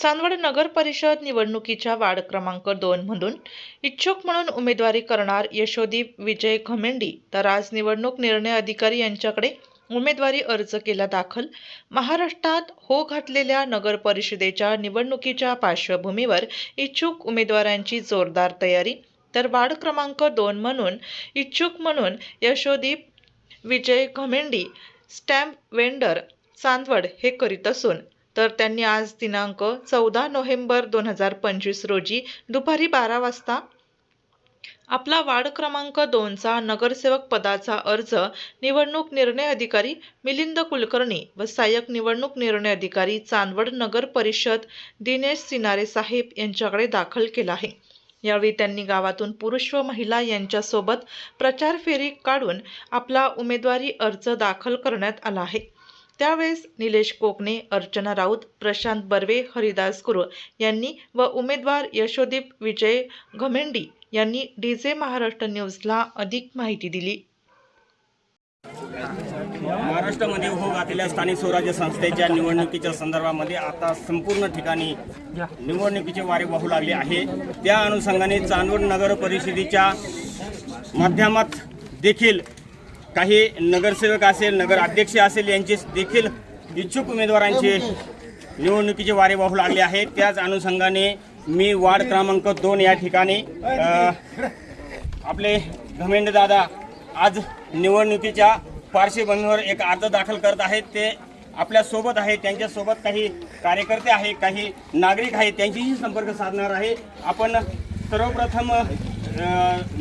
चांदवड नगर परिषद निवडणुकीच्या वार्ड क्रमांक दोन मधून इच्छुक म्हणून उमेदवारी करणार यशोदीप विजय घमेंडी. तर आज निवडणूक निर्णय अधिकारी यांच्याकडे उमेदवारी अर्ज केला दाखल. महाराष्ट्रात हो घातलेल्या नगर परिषदेच्या निवडणुकीच्या पार्श्वभूमीवर इच्छुक उमेदवारांची जोरदार तयारी. तर वार्ड क्रमांक दोन म्हणून इच्छुक म्हणून यशोदीप विजय घमेंडी स्टॅम्प वेंडर चांदवड हे करीत असून तर त्यांनी आज दिनांक चौदा नोव्हेंबर दोन हजार पंचवीस रोजी दुपारी बारा वाजता आपला वार्ड क्रमांक दोनचा नगरसेवक पदाचा अर्ज निवडणूक निर्णय अधिकारी मिलिंद कुलकर्णी व सहाय्यक निवडणूक निर्णय अधिकारी चांदवड नगर परिषद दिनेश सिनारे साहेब यांच्याकडे दाखल केला आहे. यावेळी त्यांनी गावातून पुरुष व महिला यांच्यासोबत प्रचार फेरी काढून आपला उमेदवारी अर्ज दाखल करण्यात आला आहे. त्यावेळेस निलेश कोकणे अर्चना राऊत प्रशांत बर्वे हरिदास गुरु यांनी व उमेदवार यशोदीप विजय घमेंडी यांनी डीजे महाराष्ट्र न्यूजला अधिक माहिती दिली. महाराष्ट्रामध्ये हो घातलेल्या स्थानिक स्वराज्य संस्थेच्या निवडणुकीच्या संदर्भामध्ये आता संपूर्ण ठिकाणी निवडणुकीचे वारे वाहू लागले आहे. त्या अनुषंगाने चांदवड नगर परिषदेच्या माध्यमात देखील काही नगरसेवक असेल नगर अध्यक्ष असेल यांचे देखील इच्छुक उमेदवारांचे निवडणुकीचे वारे वाहू लागले आहेत. त्याच अनुषंगाने मी वार्ड क्रमांक दोन या ठिकाणी आपले धमेंड दादा आज निवडणुकीच्या पार्श्वभूमीवर एक अर्ज दाखल करत आहेत. ते आपल्यासोबत आहे त्यांच्यासोबत काही कार्यकर्ते आहे काही नागरिक आहेत त्यांच्याशी संपर्क साधणार आहे. आपण सर्वप्रथम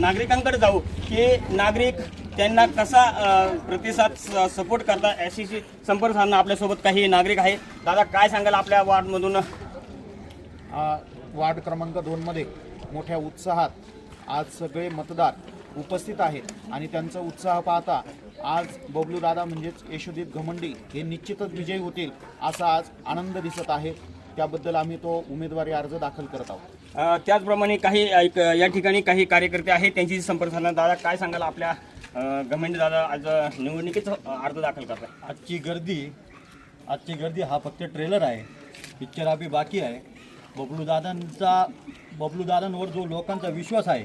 नागरिकांकडे जाऊ की नागरिक त्यांना कसा प्रतिसाद सपोर्ट करतात याच्याशी संपर्क साधणं आपल्यासोबत काही नागरिक आहे दादा काय सांगाल आपल्या वार्डमधून? वार्ड क्रमांक दोनमध्ये मोठ्या उत्साहात आज सगळे मतदार उपस्थित आहेत आणि त्यांचा उत्साह पाहता आज बबलू दादा म्हणजेच यशोदीप घमंडी हे निश्चितच विजयी होतील असा आज आनंद दिसत आहे. त्याबद्दल आम्ही तो उमेदवारी अर्ज दाखल करत आहोत. त्याचप्रमाणे काही या ठिकाणी काही कार्यकर्ते आहेत त्यांची संपर्क साधणार. दादा काय सांगाल आपल्या गव्हर्नमेंट दादा आज निवडणुकीचा अर्ज दाखल करताय. आजची गर्दी आजची गर्दी हा फक्त ट्रेलर आहे. पिक्चर अभि बाकी आहे. बबलू दादांचा बबलू दादांवर जो लोकांचा विश्वास आहे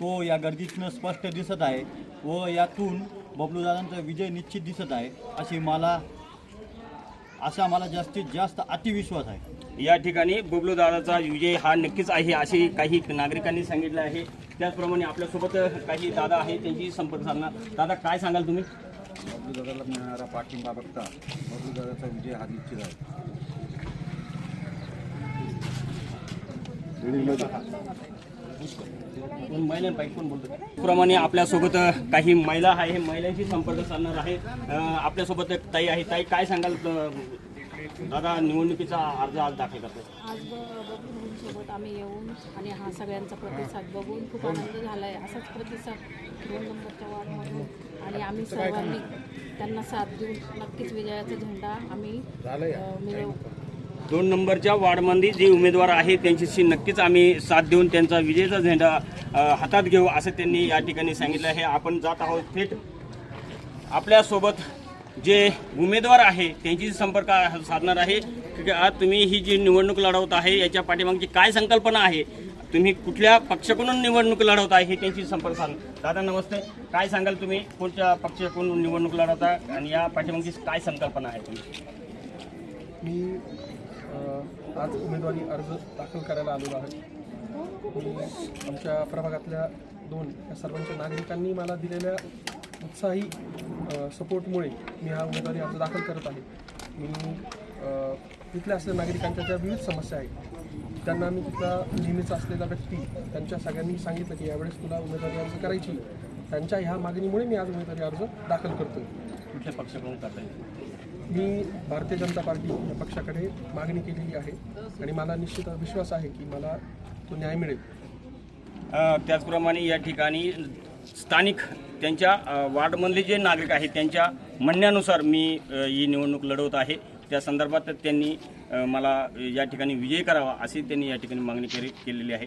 तो या गर्दीतनं स्पष्ट दिसत आहे व यातून बबलू दादांचा विजय निश्चित दिसत आहे अशी मला असा मला जास्तीत जास्त अतिविश्वास आहे. या ठिकाणी बबलू दादाचा विजय हा नक्कीच आहे असे काही नागरिकांनी सांगितलं आहे. त्याचप्रमाणे आपल्यासोबत काही दादा आहे त्यांची संपर्क साधणार. दादा काय सांगाल तुम्ही? दादाला मिळणारा पाठिंबा बघता दादाचा विजय हा निश्चित आहे. महिलांपैकी कोण बोलतो प्रमाणे आपल्यासोबत काही महिला आहे महिलांशी संपर्क साधणार आहे. आपल्यासोबत ताई आहे. ताई काय सांगाल? दादा निवडणुकीचा अर्ज आज दाखल करतो आज सोबत आम्ही येऊन आणि हा सगळ्यांचा प्रतिसाद बघून खूप आनंद झाला आहे असाच प्रतिसाद दोन नंबरच्या वार्डमधून आणि आम्ही सर्वांनी त्यांना साथ देऊन नक्कीच विजयाचा झेंडा आम्ही मिळवू दोन नंबरच्या वार्डमध्ये जे उमेदवार आहेत त्यांच्याशी नक्कीच आम्ही साथ देऊन त्यांचा विजयाचा झेंडा हातात घेऊ असं त्यांनी या ठिकाणी सांगितलं आहे. आपण जात आहोत थेट आपल्यासोबत जे उमेदवार आहे त्यांची संपर्क साधणार आहे. की आज तुम्ही ही जी निवडणूक लढवत आहे याच्या पाठीमागची काय संकल्पना आहे? तुम्ही कुठल्या पक्षाकडून निवडणूक लढवत आहे हे त्यांची संपर्क सांग दादा नमस्ते. काय सांगाल तुम्ही? कोणत्या पक्षाकडून निवडणूक लढवता आणि या पाठीमागची काय संकल्पना आहे तुमची? मी अ, आज उमेदवारी अर्ज दाखल करायला आलेलो आहे. मी आमच्या प्रभागातल्या दोन या सर्वांच्या नागरिकांनी मला दिलेल्या उत्साही सपोर्टमुळे मी हा उमेदवारी अर्ज दाखल करत आहे. मी तिथल्या असलेल्या नागरिकांच्या ज्या विविध समस्या आहेत त्यांना मी तिथला नेहमीच असलेला व्यक्ती त्यांच्या सगळ्यांनी सांगितलं की यावेळेस तुला उमेदवारी अर्ज करायची त्यांच्या ह्या मागणीमुळे मी आज उमेदवारी अर्ज दाखल करतोय. कुठल्या पक्षाकडून करता मी भारतीय जनता पार्टी या पक्षाकडे मागणी केलेली आहे आणि मला निश्चित विश्वास आहे की मला तो न्याय मिळेल. त्याचप्रमाणे या ठिकाणी स्थानिक त्यांच्या वार्डमधले जे नागरिक आहेत त्यांच्या म्हणण्यानुसार मी ही निवडणूक लढवत आहे. त्या संदर्भात त्यांनी मला या ठिकाणी विजय करावा अशी त्यांनी या ठिकाणी मागणी केली केलेली आहे.